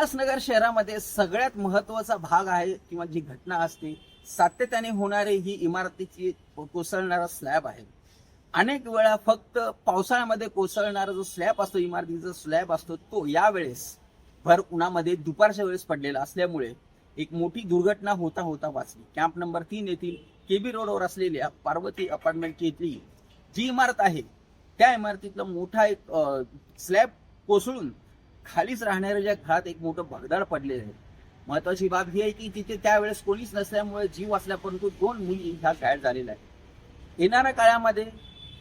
उल्हासनगर शहरामध्ये सगळ्यात महत्त्वाचा भाग आहे किंवा जी घटना असते सातत्याने होणारे ही इमारतीची कोसळणारा स्लॅब आहे. अनेक वेळा फक्त पावसाळ्यामध्ये कोसळणारा जो स्लॅब असतो इमारतीचा स्लॅब असतो तो यावेळेस भर उन्हामध्ये दुपारच्या वेळेस पडलेला असल्यामुळे एक मोठी दुर्घटना होता होता वाचली. कॅम्प नंबर तीन येथील केबी रोडवर असलेल्या पार्वती अपार्टमेंट इथली जी इमारत आहे त्या इमारतीतला मोठा एक स्लॅब कोसळून खालीच राहणाऱ्या ज्या घरात एक मोठं भगदाड पडलेलं आहे. महत्वाची बाब ही आहे की तिथे त्यावेळेस कोणीच नसल्यामुळे जीव वाचला परंतु दोन मुली ह्या गायब झालेल्या आहेत. येणाऱ्या काळामध्ये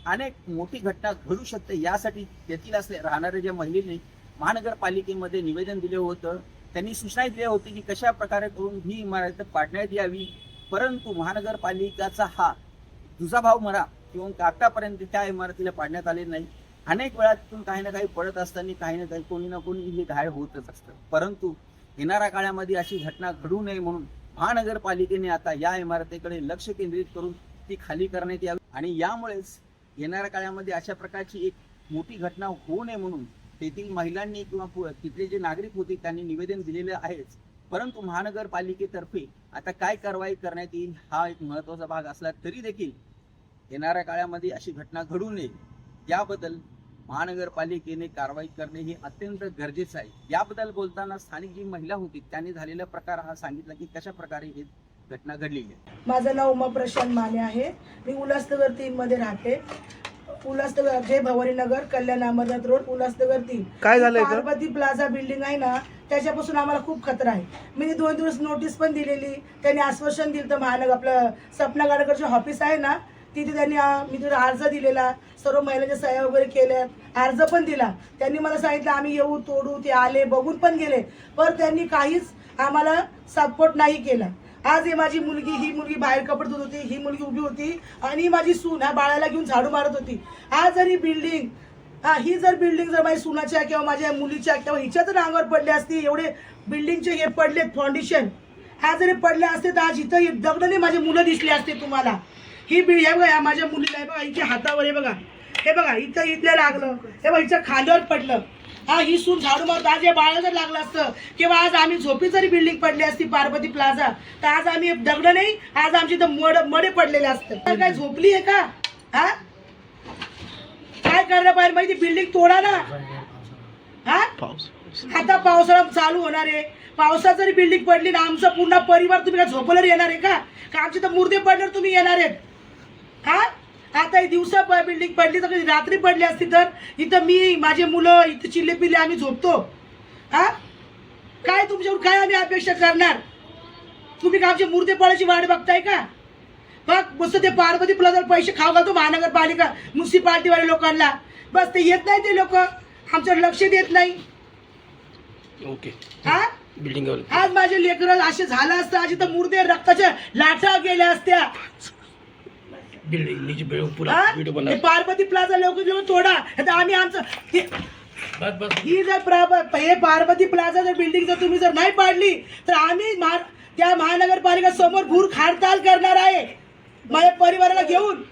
अनेक मोठी घटना घडू शकते यासाठी तेथील असले राहणाऱ्या ज्या महिलेने महानगरपालिकेमध्ये निवेदन दिले होतं त्यांनी सूचना दिल्या होती की कशा प्रकारे करून ही इमारत पाडण्यात यावी. परंतु महानगरपालिकाचा हा दुजाभाव मरा किंवा आतापर्यंत त्या इमारतीला पाडण्यात आले नाही. अनेक वेळा तिथून काही ना काही पडत असताना काही ना काही कोणी ना कोणी हे घायल होतच असतं. परंतु येणाऱ्या काळामध्ये अशी घटना घडू नये म्हणून महानगरपालिकेने आता या इमारतीकडे लक्ष केंद्रित करून ती खाली करण्यात यावी. आणि यामुळेच येणाऱ्या काळामध्ये अशा प्रकारची एक मोठी घटना होऊ नये म्हणून तेथील महिलांनी किंवा तिथले जे नागरिक होते त्यांनी निवेदन दिलेले आहेच. परंतु महानगरपालिकेतर्फे आता काय कारवाई करण्यात येईल हा एक महत्त्वाचा भाग असला तरी देखील येणाऱ्या काळामध्ये अशी घटना घडू नये. याबद्दल महानगरपालिकेने कारवाई करणे हे अत्यंत गरजेचं आहे. याबद्दल बोलताना स्थानिक जी महिला होती त्यांनी झालेला प्रकार हा सांगितला की कशा प्रकारे ही घटना घडलेली आहे. माझं नाव उमा प्रशांत माने आहे. मी उल्हासनगर तीन मध्ये राहते. उल्हासनगर जय भवानी नगर कल्याण अमरनाथ रोड उल्हासनगर तीन काय इथं? पार्वती प्लाझा बिल्डिंग आहे ना त्याच्यापासून आम्हाला खूप खतरा आहे. मी दोन दिवस नोटीस पण दिलेली. त्यांनी आश्वासन दिलं तर महानगर आपलं सपना गाडकरचे ऑफिस आहे ना तिथे त्यांनी मी तिथे अर्ज दिलेला सर्व महिलांच्या सह्या वगैरे केल्या अर्ज पण दिला. त्यांनी मला सांगितलं आम्ही येऊ तोडू ते आले बघून पण गेले. पण त्यांनी काहीच आम्हाला सपोर्ट नाही केला. आज ही माझी मुलगी ही मुलगी बाहेर कपडे धुत होती ही मुलगी उभी होती आणि माझी सून ह्या बाळाला घेऊन झाडू मारत होती. आज जरी ही बिल्डिंग हा ही जर बिल्डिंग जर माझ्या सुनाच्या किंवा माझ्या मुलीच्या किंवा हिच्या जर अंगावर पडली असती एवढे बिल्डिंगचे हे पडले फाउंडेशन ह्या जरी पडले असते तर आज इथं दगडने दगडाने माझी मुलं दिसली असते तुम्हाला. ही बिल्ड आहे बघा या माझ्या मुलीला आहे बघा हिच्या हातावर आहे बघा. हे बघा इथं इथल्या लागलं. हे बघा हिच्या खांद्यावर पडलं. हा ही सून झाडू मारत आज या बाळा जर लागलं असतं किंवा आज आम्ही झोपी जरी बिल्डिंग पडली असती पार्वती प्लाझा तर आज आम्ही दगड नाही आज आमची इथं मड मडे पडलेले असतं. तर काय झोपली आहे का? हा? काय करायला पाहिजे माहिती? बिल्डिंग तोडा ना. हा? पाऊस आता पावसाळा चालू होणार आहे. पावसात जरी बिल्डिंग पडली ना आमचा पूर्ण परिवार तुम्ही काय झोपल्यावर येणार आहे का? आमची आमचे तर मुर्दे पडल्यावर तुम्ही येणार आहेत? हा? आता ही दिवसा बिल्डिंग पडली तर कधी रात्री पडली असती तर? इथं मी माझे मुलं इथं चिल्ले पिल्ले आम्ही झोपतो. हा? काय तुमच्याकडून काय आम्ही अपेक्षा करणार? तुम्ही का आमचे मुर्दे पडायची वाट बघताय का? बघ मस्त ते पार्वती प्लाझावर पैसे खाऊ घालतो महानगरपालिका म्युन्सिपाल्टीवाले लोकांना. बस ते येत नाही ते लोक. आमच्यावर लक्ष देत नाही. ओके. हा? बिल्डिंग आज माझे लेकर असे झालं असतं आज इथं मुर्दे रक्ताच्या लाटा गेल्या असत्या. बिल्डिंग नीचे बिल्डिंग पूरा? वीडियो बना पार्वती प्लाझा लोक घेऊन तोडा. आता आम्ही आमचं हे- बस बस. ही जर प्रा- हे पार्वती प्लाझा जर बिल्डिंग जर तुम्ही जर नाही पाडली तर आम्ही महा- त्या महानगरपालिका समोर भूर खाडताल करणार आहे. माझ्या परिवाराला घेऊन.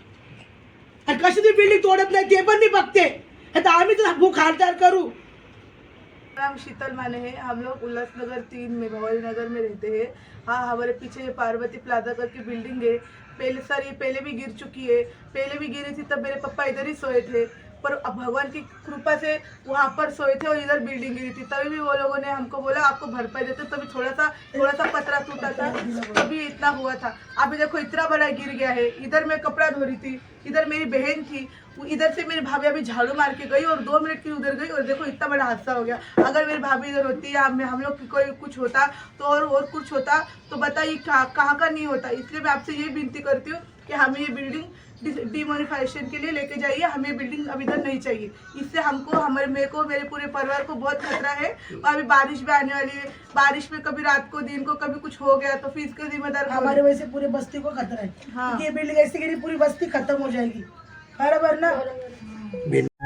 आणि कशी ती बिल्डिंग तोडत नाही ते पण मी बघते. आता आम्ही तर भूख हडताल करू. नाम शीतल माने है। हम लोग उल्लासनगर तीन में भवानी नगर में रहते हैं। हाँ हमारे पीछे ये पार्वती प्लाजा करके बिल्डिंग है। पहले सर ये पहले भी गिर चुकी है। पहले भी गिरी थी तब मेरे पापा इधर ही सोए थे। पर अब भगवान की कृपा से वहाँ पर सोए थे और इधर बिल्डिंग गिरी थी। तभी भी वो लोगों ने हमको बोला आपको भरपाई देते तभी थोड़ा सा थोड़ा सा पतरा टूटा था। तभी इतना हुआ था। अभी देखो इतना बड़ा गिर गया है। इधर मैं कपड़ा धो रही थी इधर मेरी बहन थी। इधर से मेरी भाभी अभी झाड़ू मार के गई और दो मिनट की उधर गई और देखो इतना बड़ा हादसा हो गया। अगर मेरी भाभी इधर होती या हम हम लोग की कोई कुछ होता तो और और कुछ होता तो बताइए कहाँ का नहीं होता। इसलिए मैं आपसे ये विनती करती हूँ कि हमें ये बिल्डिंग डिमोनिफाइजेशन के लिए लेके जाइए। हमें बिल्डिंग अभी इधर नहीं चाहिए। इससे हमको हमारे मेरे को मेरे पूरे परिवार को बहुत खतरा है। और अभी बारिश भी आने वाली है। बारिश में कभी रात को दिन को कभी कुछ हो गया तो फिर इसका जिम्मेदार हमारे वजह से पूरी बस्ती को खतरा है। हाँ। ये बिल्डिंग ऐसी गिरी पूरी बस्ती खत्म हो जाएगी। बराबर ना बिल्डिंग